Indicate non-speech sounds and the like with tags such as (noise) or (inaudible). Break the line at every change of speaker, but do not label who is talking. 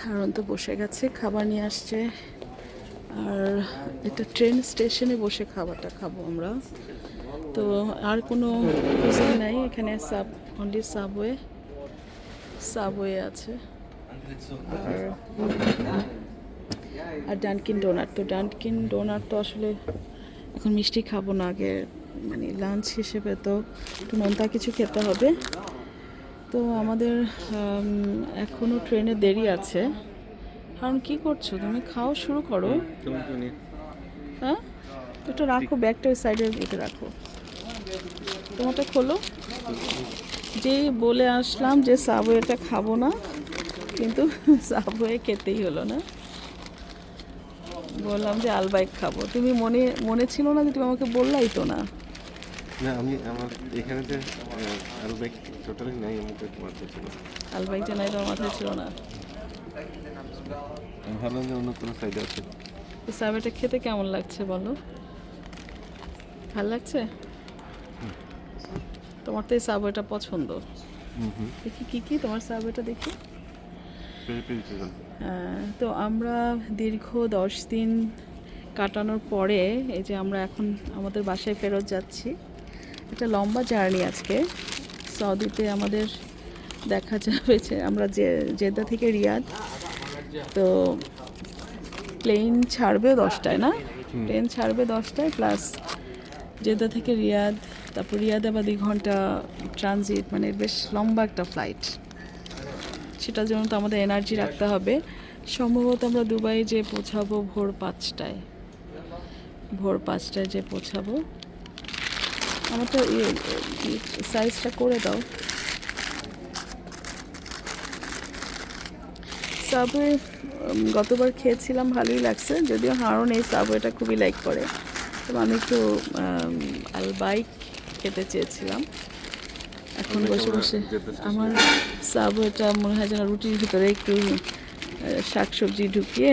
হারন তো বসে গেছে, খাবার নিয়ে আসছে। আর এটা ট্রেন স্টেশনে বসে খাবারটা খাব আমরা। তো আর কোনো নাই, এখানে সাব অনলি সাবওয়ে সাবওয়ে আছে। আর আর ডানকিন ডোনার তো ডানকিন ডোনার তো আসলে এখন মিষ্টি খাব না আগে মানে লাঞ্চ হিসেবে তো। একটু নোনতা কিছু খেতে হবে। তো আমাদের উম, এখনও ট্রেনে দেরি আছে। কারণ কি করছ? তুমি খাও শুরু করো। হ্যাঁ? তো একটু রাখো ব্যাগটা ওই সাইডের দিকে রাখো তোমারটা খোলো। যেই বলে আসলাম যে সাবওয়েটা খাব না কিন্তু (laughs) সাবওয়ে খেতেই হলো না। বললাম যে আলবাইক খাব। তুমি মনে মনে ছিল না যে তুমি আমাকে বললাই তো না।
না আমি আমার এখানে যে ব্যাগ টোটালি নাই আমাকে মারতে ছিল
আলবাইক জানাই তোমার মাথায় ছিল না।
আমি ভাবলাম যে অন্য কোনো সাইডে আছে।
তো সাবওয়েটা খেতে কেমন লাগছে বলো? ভালো লাগছে? তোমার তো এই সাবওয়েটা পছন্দ। দেখি কি কি তোমার সাবওয়েটা দেখি। তো আমরা দীর্ঘ দশ দিন কাটানোর পরে এই যে আমরা এখন আমাদের বাসায় ফেরত যাচ্ছি একটা লম্বা জার্নি আজকে। সৌদিতে আমাদের দেখা যাবে যে আমরা যে জেদ্দা থেকে রিয়াদ। তো প্লেন ছাড়বে দশটায় না? প্লেন ছাড়বে দশটায় প্লাস জেদ্দা থেকে রিয়াদ তারপর রিয়াদে আবার দুই ঘণ্টা ট্রানজিট মানে বেশ লম্বা একটা ফ্লাইট সেটার জন্য তো আমাদের এনার্জি রাখতে হবে। সম্ভবত আমরা দুবাই যে পৌঁছাবো ভোর পাঁচটায়। ভোর পাঁচটায় যে পৌঁছাবো। আমার তো সাইজটা করে দাও। সাবওয়ে গতবার খেয়েছিলাম ভালোই লাগছে। যদিও হারন এই সাবওয়েটা খুবই লাইক করে। তো আমি একটু আলবাইক খেতে চেয়েছিলাম। এখন বসে বসে আমার সাবওয়েটা মনে হয় যেন রুটির ভিতরে একটু শাকসবজি ঢুকিয়ে